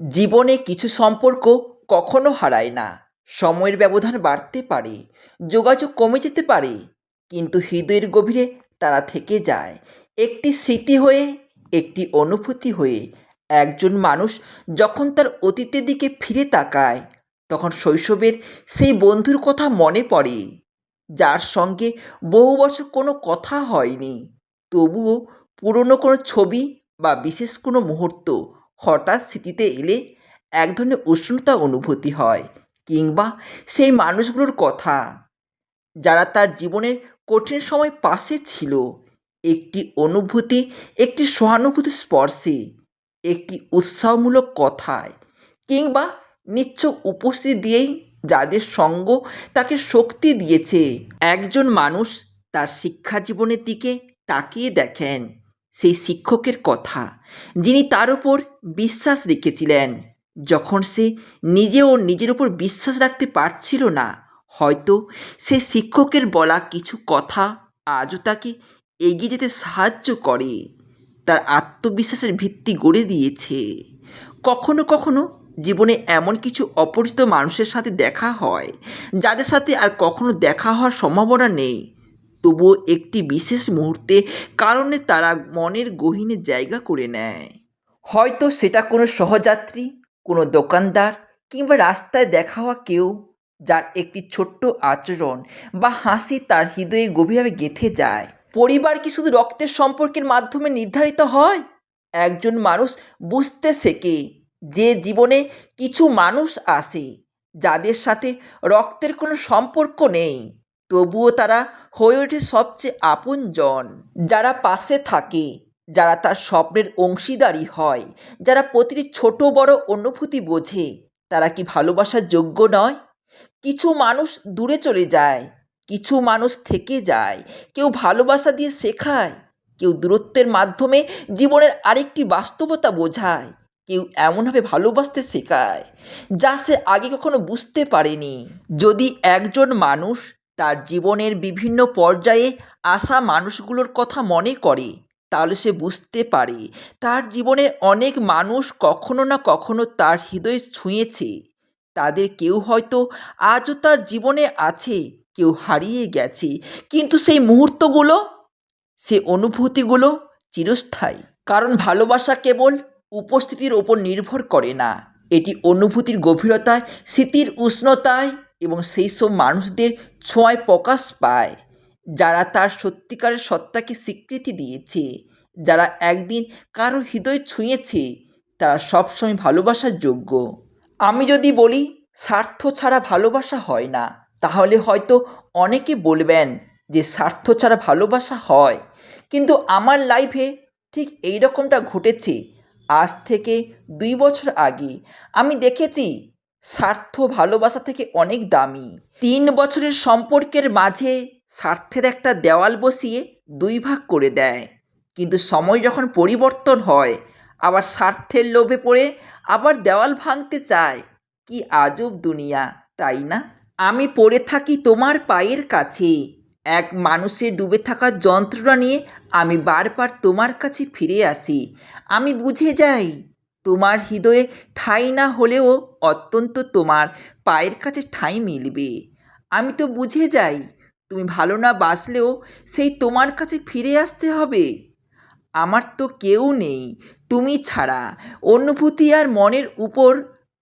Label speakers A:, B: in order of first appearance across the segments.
A: জীবনে কিছু সম্পর্ক কখনো হারায় না। সময়ের ব্যবধান বাড়তে পারে, যোগাযোগ কমে যেতে পারে, কিন্তু হৃদয়ের গভীরে তারা থেকে যায়। একটি স্মৃতি হয়ে, একটি অনুভূতি হয়ে, একজন মানুষ যখন তার অতীতের দিকে ফিরে তাকায়, তখন শৈশবের সেই বন্ধুর কথা মনে পড়ে, যার সঙ্গে বহু বছর কোনো কথা হয়নি। তবুও পুরনো কোনো ছবি বা বিশেষ কোনো মুহূর্ত হঠাৎ স্মৃতিতে এলে এক ধরনের উষ্ণতা অনুভূতি হয় কিংবা সেই মানুষগুলোর কথা। যারা তার জীবনের কঠিন সময় পাশে ছিল, একটি অনুভূতি, একটি সহানুভূতি স্পর্শে, একটি উৎসাহমূলক কথায় কিংবা নিচ্ছক উপস্থিতি দিয়েই যাদের সঙ্গ তাকে শক্তি দিয়েছে। একজন মানুষ তার শিক্ষা জীবনের দিকে তাকিয়ে দেখেন। সেই শিক্ষকের কথা, যিনি তার উপর বিশ্বাস রেখেছিলেন। যখন সে নিজেও নিজের উপর বিশ্বাস রাখতে পারছিল না, হয়তো সে শিক্ষকের বলা কিছু কথা আজও তাকে এগিয়ে যেতে সাহায্য করে। তার আত্মবিশ্বাসের ভিত্তি গড়ে দিয়েছে। কখনো কখনো জীবনে এমন কিছু অপরিচিত মানুষের সাথে দেখা হয়, যাদের সাথে আর কখনো দেখা হওয়ার সম্ভাবনা নেই। তবুও একটি বিশেষ মুহূর্তে কারণে তারা মনের গহীনে জায়গা করে নেয়। হয়তো সেটা কোনো সহযাত্রী, কোনো দোকানদার কিংবা রাস্তায় দেখা হওয়া কেউ যার একটি ছোট্ট আচরণ বা হাসি তার হৃদয়ে গভীরভাবে গেঁথে যায়। পরিবার কি শুধু রক্তের সম্পর্কের মাধ্যমে নির্ধারিত হয়? একজন মানুষ বুঝতে শেখে যে জীবনে কিছু মানুষ আসে যাদের সাথে রক্তের কোনো সম্পর্ক নেই। তবুও তারা হয়ে ওঠে সবচেয়ে আপনজন। যারা পাশে থাকে, যারা তার স্বপ্নের অংশীদারি হয়, যারা প্রতিটি ছোট বড় অনুভূতি বোঝে, তারা কি ভালোবাসার যোগ্য নয়? কিছু মানুষ দূরে চলে যায়, কিছু মানুষ থেকে যায়, কেউ ভালোবাসা দিয়ে শেখায়, কেউ দূরত্বের মাধ্যমে জীবনের আরেকটি বাস্তবতা বোঝায়, কেউ এমনভাবে ভালোবাসতে শেখায়, যা সে আগে কখনো বুঝতে পারেনি। যদি একজন মানুষ তার জীবনের বিভিন্ন পর্যায়ে আসা মানুষগুলোর কথা মনে করে, তাহলে সে বুঝতে পারে। তার জীবনে অনেক মানুষ কখনো না কখনো তার হৃদয় ছুঁয়েছে। তাদের কেউ হয়তো আজও তার জীবনে আছে, কেউ হারিয়ে গেছে। কিন্তু সেই মুহূর্তগুলো সে অনুভূতিগুলো চিরস্থায়ী। কারণ ভালোবাসা কেবল উপস্থিতির ওপর নির্ভর করে না। এটি অনুভূতির গভীরতায়, স্মৃতির উষ্ণতায় এবং সেই সব মানুষদের ছোঁয়ায় প্রকাশ পায়। যারা তার সত্যিকারের সত্তাকে স্বীকৃতি দিয়েছে, যারা একদিন কারও হৃদয় ছুঁয়েছে, তারা সবসময় ভালোবাসার যোগ্য। আমি যদি বলি, স্বার্থ ছাড়া ভালোবাসা হয় না, তাহলে হয়তো অনেকে বলবেন যে স্বার্থ ছাড়া ভালোবাসা হয়। কিন্তু আমার লাইফে ঠিক এই রকমটা ঘটেছে। আজ থেকে দুই বছর আগে আমি দেখেছি স্বার্থ ভালোবাসা থেকে অনেক দামি। তিন বছরের সম্পর্কের মাঝে স্বার্থের একটা দেওয়াল বসিয়ে দুই ভাগ করে দেয়। কিন্তু সময় যখন পরিবর্তন হয়, আবার স্বার্থের লোভে পড়ে আবার দেওয়াল ভাঙতে চায়। কি আজব দুনিয়া, তাই না? আমি পড়ে থাকি তোমার পায়ের কাছে। এক মানুষের ডুবে থাকার যন্ত্রণা নিয়ে আমি বারবার তোমার কাছে ফিরে আসি। আমি বুঝে যাই তোমার হৃদয়ে ঠাঁই না হলেও অত্যন্ত তোমার। পায়ের কাছে ঠাঁই মিলবে। আমি তো বুঝে যাই, তুমি ভালো না বাসলেও সেই তোমার কাছে ফিরে আসতে হবে। আমার তো কেউ নেই, তুমি ছাড়া। অনুভূতি আর মনের উপর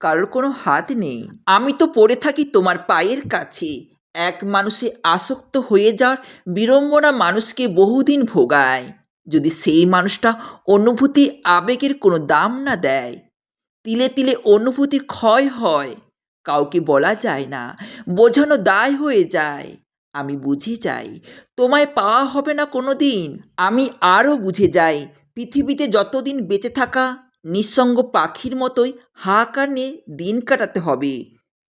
A: কারোর কোনো হাত নেই। আমি তো পড়ে থাকি তোমার পায়ের কাছে। এক মানুষে আসক্ত হয়ে যাওয়ার বিড়ম্বনা মানুষকে বহুদিন ভোগায়। যদি সেই মানুষটা অনুভূতি আবেগের কোনো দাম না দেয়, তিলে তিলে অনুভূতি ক্ষয় হয়, কাউকে বলা যায় না, বোঝানো দায় হয়ে যায়, আমি বুঝে যাই, তোমায় পাওয়া হবে না কোনো দিন আমি আরও বুঝে যাই, পৃথিবীতে যতদিন বেঁচে থাকা নিঃসঙ্গ পাখির মতোই হাহাকার নিয়ে দিন কাটাতে হবে,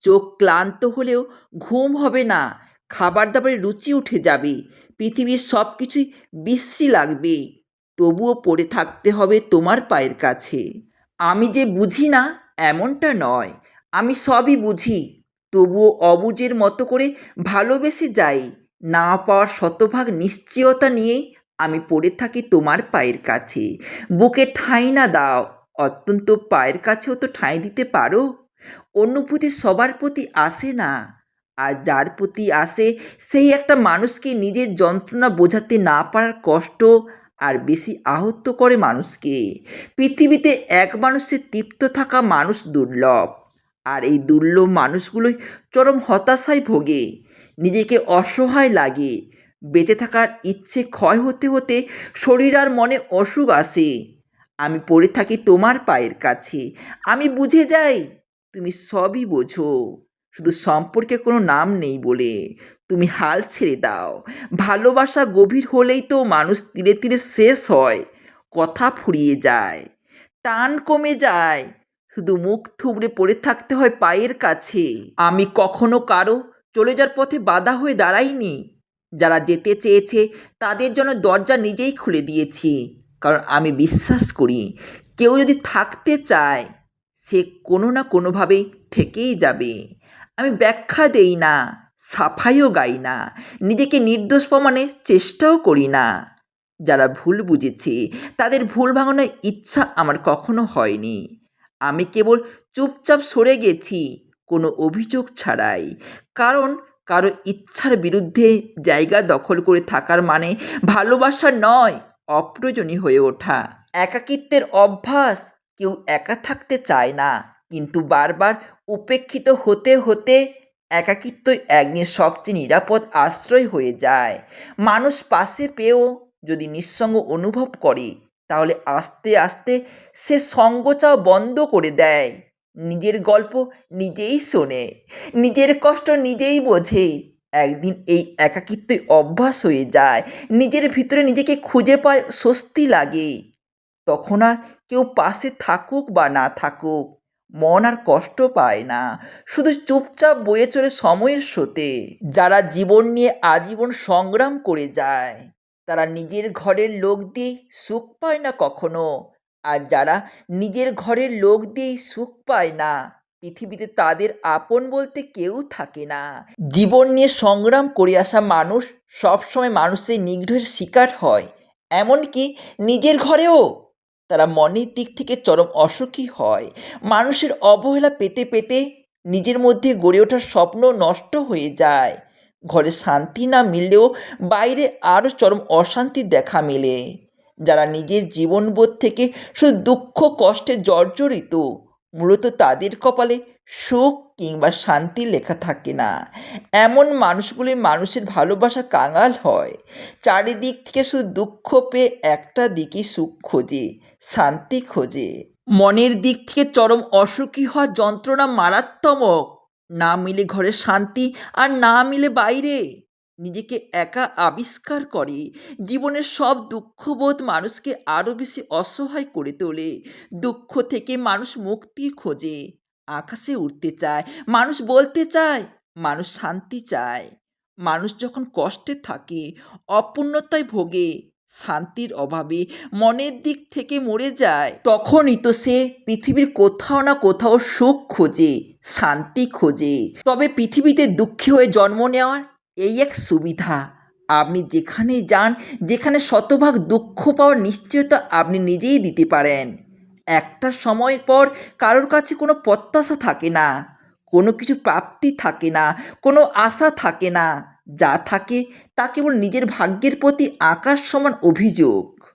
A: চোখ ক্লান্ত হলেও ঘুম হবে না খাবার দাবারের রুচি উঠে যাবে পৃথিবীর সব কিছুই বিশ্রী লাগবে। তবুও পড়ে থাকতে হবে তোমার পায়ের কাছে। আমি যে বুঝি না, এমনটা নয়। আমি সবই বুঝি। তবুও অবুঝের মতো করে ভালোবেসে যাই। না পাওয়ার শতভাগ নিশ্চয়তা নিয়েই আমি পড়ে থাকি তোমার পায়ের কাছে। বুকে ঠাঁই না দাও। অত্যন্ত পায়ের কাছেও তো ঠাঁই দিতে পারো। অনুভূতি সবার প্রতি আসে না। আর যার প্রতি আসে সেই একটা মানুষকে নিজের যন্ত্রণা বোঝাতে না পারার কষ্ট আর বেশি আহত করে মানুষকে। পৃথিবীতে এক মানুষের তৃপ্ত থাকা মানুষ দুর্লভ আর এই দুর্লভ মানুষগুলোই চরম হতাশায় ভোগে। নিজেকে অসহায় লাগে। বেঁচে থাকার ইচ্ছে ক্ষয় হতে হতে শরীর আর মনে অসুখ আসে। আমি পড়ে থাকি তোমার পায়ের কাছে। আমি বুঝে যাই, তুমি সবই বোঝো। শুধু সম্পর্কে কোনো নাম নেই বলে। তুমি হাল ছেড়ে দাও। ভালোবাসা গভীর হলেই তো মানুষ ধীরে তীরে শেষ হয়। কথা ফুরিয়ে যায়। টান কমে যায়। শুধু মুখ থুবড়ে পড়ে থাকতে হয় পায়ের কাছে। আমি কখনো কারও চলে যাওয়ার পথে বাধা হয়ে দাঁড়াইনি। যারা যেতে চেয়েছে তাদের জন্য দরজা নিজেই খুলে দিয়েছি। কারণ আমি বিশ্বাস করি, কেউ যদি থাকতে চায়, সে কোনো না কোনোভাবেই থেকেই যাবে। আমি ব্যাখ্যা দেই না, সাফাইও গাই না, নিজেকে নির্দোষ প্রমাণের চেষ্টাও করি না। যারা ভুল বুঝেছে, তাদের ভুল ভাঙানোর ইচ্ছা আমার কখনো হয়নি। আমি কেবল চুপচাপ সরে গেছি, কোনো অভিযোগ ছাড়াই। কারণ কারও ইচ্ছার বিরুদ্ধে জায়গা দখল করে থাকার মানে ভালোবাসা নয়, অপ্রয়োজনীয় হয়ে ওঠা। একাকিত্বের অভ্যাস কেউ একা থাকতে চায় না। কিন্তু বারবার উপেক্ষিত হতে হতে একাকিত্বই একদিন সবচেয়ে নিরাপদ আশ্রয় হয়ে যায়। মানুষ পাশে পেয়েও যদি নিঃসঙ্গ অনুভব করে, তাহলে আস্তে আস্তে সে সঙ্গ চাওয়া বন্ধ করে দেয়। নিজের গল্প নিজেই শোনে, নিজের কষ্ট নিজেই বোঝে। একদিন এই একাকিত্বই অভ্যাস হয়ে যায়, নিজের ভিতরে নিজেকে খুঁজে পায় স্বস্তি লাগে। তখন আর কেউ পাশে থাকুক বা না থাকুক মন আর কষ্ট পায় না। শুধু চুপচাপ বয়ে চলে সময়ের স্রোতে। যারা জীবন নিয়ে আজীবন সংগ্রাম করে যায়, তারা নিজের ঘরের লোক দিয়েই সুখ পায় না কখনো। আর যারা নিজের ঘরের লোক দিয়েই সুখ পায় না, পৃথিবীতে তাদের আপন বলতে কেউ থাকে না। জীবন নিয়ে সংগ্রাম করে আসা মানুষ সবসময় মানুষের নিগ্রহের শিকার হয়। এমনকি নিজের ঘরেও তারা মনের দিক থেকে চরম অসুখী হয়। মানুষের অবহেলা পেতে পেতে নিজের মধ্যে গড়ে ওঠার স্বপ্ন নষ্ট হয়ে যায়। ঘরে শান্তি না মিললেও বাইরে আরও চরম অশান্তি দেখা মেলে। যারা নিজের জীবনবোধ থেকে শুধু দুঃখ, কষ্টে জর্জরিত, মূলত তাদের কপালে সুখ কিংবা শান্তি লেখা থাকে না। এমন মানুষগুলি মানুষের ভালোবাসা কাঙাল হয়। চারিদিক থেকে শুধু দুঃখ পেয়ে একটা দিকই সুখ খোঁজে, শান্তি খোঁজে। মনের দিক থেকে চরম অসুখী হওয়া যন্ত্রণা মারাত্মক। না মিলে ঘরে শান্তি আর না মিলে বাইরে। নিজেকে একা আবিষ্কার করে। জীবনের সব দুঃখবোধ মানুষকে আরও বেশি অসহায় করে তোলে। দুঃখ থেকে মানুষ মুক্তি খোঁজে। আকাশে উঠতে চায়, মানুষ বলতে চায়, মানুষ শান্তি চায়। মানুষ যখন কষ্টে থাকে, অপূর্ণতায় ভোগে, শান্তির অভাবে মনের দিক থেকে মরে যায়, তখনই তো সে পৃথিবীর কোথাও না কোথাও সুখ খোঁজে, শান্তি খোঁজে। তবে পৃথিবীতে দুঃখী হয়ে জন্ম নেওয়ার এই এক সুবিধা, আপনি যেখানে যান, যেখানে শতভাগ দুঃখ পাওয়ার নিশ্চয়তা আপনি নিজেই দিতে পারেন। একটা সময় পর কারোর কাছে কোনো প্রত্যাশা থাকে না, কোনো কিছু প্রাপ্তি থাকে না, কোনো আশা থাকে না, যা থাকে তা কেবল নিজের ভাগ্যের প্রতি আকাশ সমান অভিযোগ।